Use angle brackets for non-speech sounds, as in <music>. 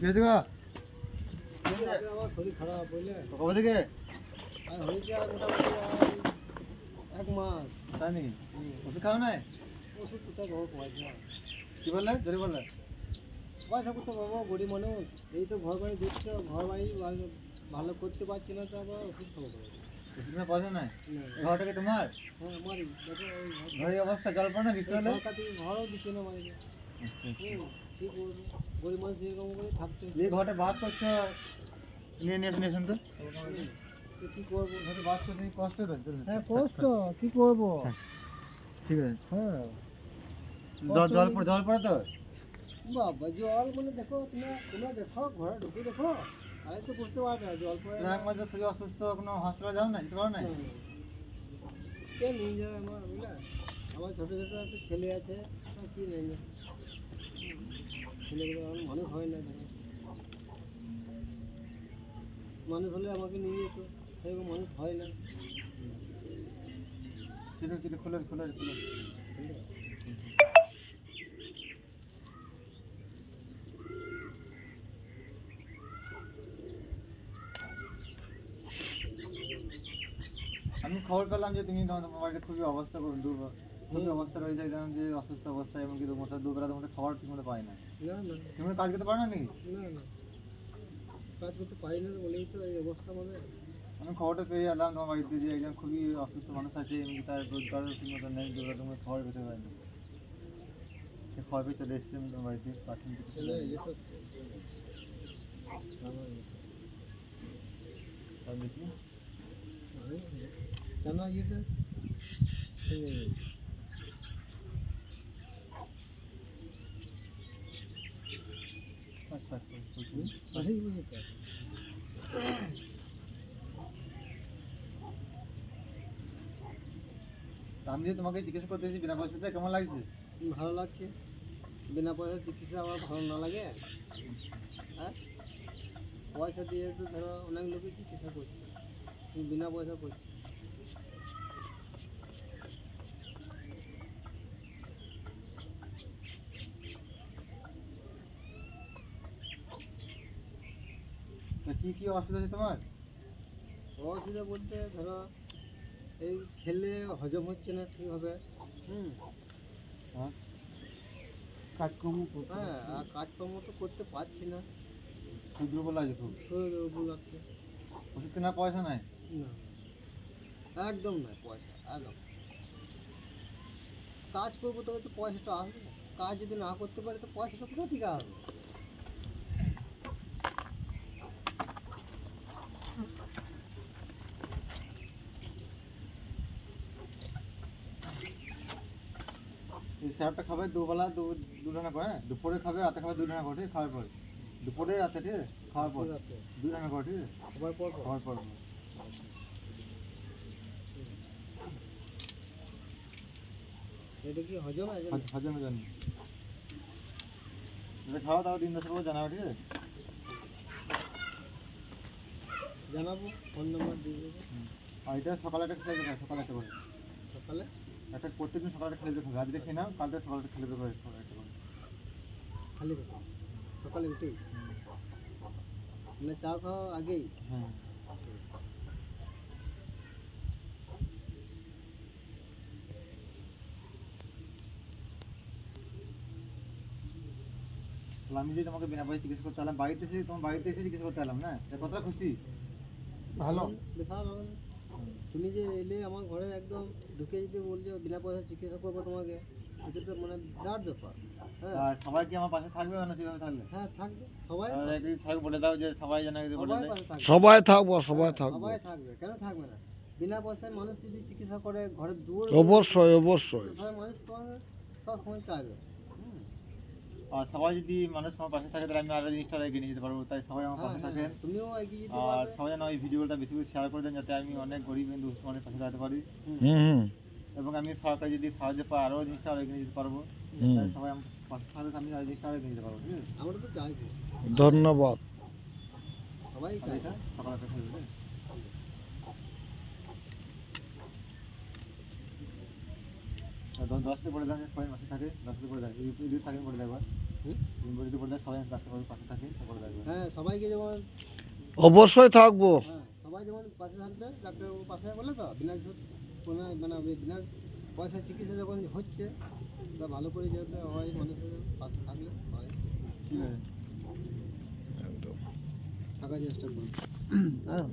কি হয়েছে গো? শরীর খারাপ বুঝলে কবে থেকে? আর হয়েছে আর এক মাস তাই নাকি ওষুধ খাও নাই? ওষুধ কোথায় পাবো পয়সা কি বললে? জোরে বললে। পয়সা গরিব মানুষ এই তো ঘর বাড়ি দিচ্ছ ঘর বাড়ি ভালো- করতে পারছি না। তো আবার ওষুধ খাব কোথায়? ওষুধ পয়সা নাই। ঘরটা কি তোমার? হ্যাঁ ঘর- ঘরের অবস্থা জল পড়ে না বৃষ্টি হলে? ঘরও দিচ্ছে না এই ঘরটা বাস করছ নিয়ে নিয়ে নিয়েছেন তো। কি করব? ঘরে বাস করছে কষ্ট তো হ্যাঁ কষ্ট কি করব? হ্যাঁ। ঠিক আছে। হ্যাঁ। জল জল। পড়ে জল পড়ে তো? বাবা জল মানে দেখো তোমরা তোমরা দেখো ঘরে ঢুকে দেখো। তাহলে তো বুঝতে পারবে জল পড়ে একমাত্র শরীর অসুস্থ কোনো হসপিটাল যাও না যেতে পারো না? কে নিয়ে যাবে আমার বুঝলা? আমার ছোটো ছোটো একটা ছেলে আছে কি নেই? না ছেলেগুলো মানুষ হয় না। মানুষ হলে আমাকে নিয়ে যেত, সেরকম মানুষ হয় না। সেটা কিন্তু খুলে খুলে খুলে। আমি খবর পেলাম যে তুমি তোমার বাড়িতে খুবই অবস্থা খুব দুর্বল। খুবই অবস্থা রয়েছে একদম যে অসুস্থ অবস্থা এবং কি তোমার দুবেলা তোমাদের খাবার ঠিক মতো পাই না। তুমি কাজ করতে পারো না নাকি? না না। কাজ করতে পারি না বলেই তো এই অবস্থা আমাদের। আমি খবরটা পেয়ে এলাম তোমার বাড়িতে যে একজন খুবই অসুস্থ মানুষ আছে এমনকি তার রোজগার ঠিক মতো নেই দুবেলা তোমার খাবার পেতে পারে না। সে খাবার পেয়ে চলে এসেছে তোমার বাড়িতে তো তো। তার দেখি জানা ইয়েটা? আমি যে তোমাকে জিজ্ঞেস করতে এসেছি, বিনা পয়সাতে কেমন লাগছে? ভালো লাগছে। বিনা পয়সা চিকিৎসা আমার ভালো না লাগে। হ্যাঁ? পয়সা দিয়ে তো ধরো অনেক লোকই চিকিৎসা করছে। বিনা পয়সা করছ। কি কি অসুবিধা আছে তোমার? অসুবিধা বলতে ধরো এই খেলে হজম হচ্ছে না ঠিকভাবে হুম। হ্যাঁ কাজকর্ম হ্যাঁ আর কাজকর্ম তো করতে পারছি না। খুব দুর্বল লাগছে খুব। দুর্বল লাগছে। ওষুধ কেনার পয়সা নাই? না। একদম নয় পয়সা একদম। কাজ করব তবে তো পয়সাটা আসবে কাজ যদি না করতে পারি তো পয়সাটা কোথা থেকে আসবে? স্যারটা খাবে দুবেলা দু দুটানা করে হ্যাঁ? দুপুরে খাবে রাতে খাবে দুটানা করে ঠিক খাওয়ার পর। দুপুরে রাতে ঠিক খাওয়ার পর। দুটানা করে ঠিক? সবার পর। খাওয়ার পর। এটা কি হজম হজ- হজমের জন্য। এটা খাওয়া দাওয়া দিন দশের পর জানাবে ঠিক আছে? জানাব ফোন নাম্বার দিয়ে দেবো। আর এটা সকালে একটা সকালে একটা করে। সকালে? একটা প্রত্যেকদিন সকালে খেলে দেবে আজকে খেয়ে নাও কালকে সকালে খেলে করে। খালি পেটে? সকালে উঠেই মানে চা খাওয়া আগেই? হ্যাঁ। তাহলে আমি যদি তোমাকে বিনা পয়সা চিকিৎসা করতে এলাম বাড়িতে এসে তোমার বাড়িতে এসে চিকিৎসা করতে এলাম না? কতটা খুশি? ভালো। বিশাল? তুমি যে এলে আমার ঘরে একদম ঢুকে যদি বলছো বিনা পয়সা চিকিৎসা করব তোমাকে এটা তো মানে বিরাট ব্যাপার। হ্যাঁ। সবাই কি আমার পাশে থাকবে না সেভাবে থাকলে? হ্যাঁ থাকবে। সবাই সবাই বলে দাও যে সবাই যেন বলে সবাই পাশে সবাই থাকব সবাই থাকবে। কেন থাকবে না? বিনা পয়সায় মানুষ যদি চিকিৎসা করে ঘরে দূর অবশ্যই অবশ্যই। সবাই মানুষ তোমাকে সবসময় চাইবে। সবাই যদি মানুষ আমার পাশে থাকে তাহলে আমি আরও জিনিসটা এগিয়ে নিয়ে যেতে পারব। তাই সবাই আমার হ্যাঁ, পাশে হ্যাঁ, থাকেন। তুমিও এগিয়ে যেতে আর সবাই যেন এই ভিডিওটা বেশি বেশি শেয়ার করে দেন যাতে আমি অনেক গরিব হিন্দু মানুষের পাশে দাঁড়াতে পারি। হুম। হুম। হুম এবং আমি সরকারি যদি সাহায্য পাই আরও জিনিসটা আরও এগিয়ে যেতে পারব। তাই সবাই আমার পাশে থাকলে আমি আর জিনিসটা আরও এগিয়ে নিয়ে যেতে পারব ঠিক আছে? আমরা তো চাইব। ধন্যবাদ। সবাই আর সকালে একটা খেয়ে দেবে আর দ- দশটা দেন সবাই পাশে থাকে দশটা দেন যদি হুম? যদি সবাই পাশে থাকে হ্যাঁ সবাইকে যেমন অবশ্যই থাকব। হ্যাঁ সবাই যেমন পাশে থাকবে ডাক্তারবাবু পাশে বলে তো বিনা কোনো মানে বিনা পয়সা চিকিৎসা যখন হচ্ছে তা ভালো করে যাতে হয় মানুষের পাশে থাকলে হয়। ঠিক আছে। থাকার চেষ্টা করুন। <clears throat> হ্যাঁ।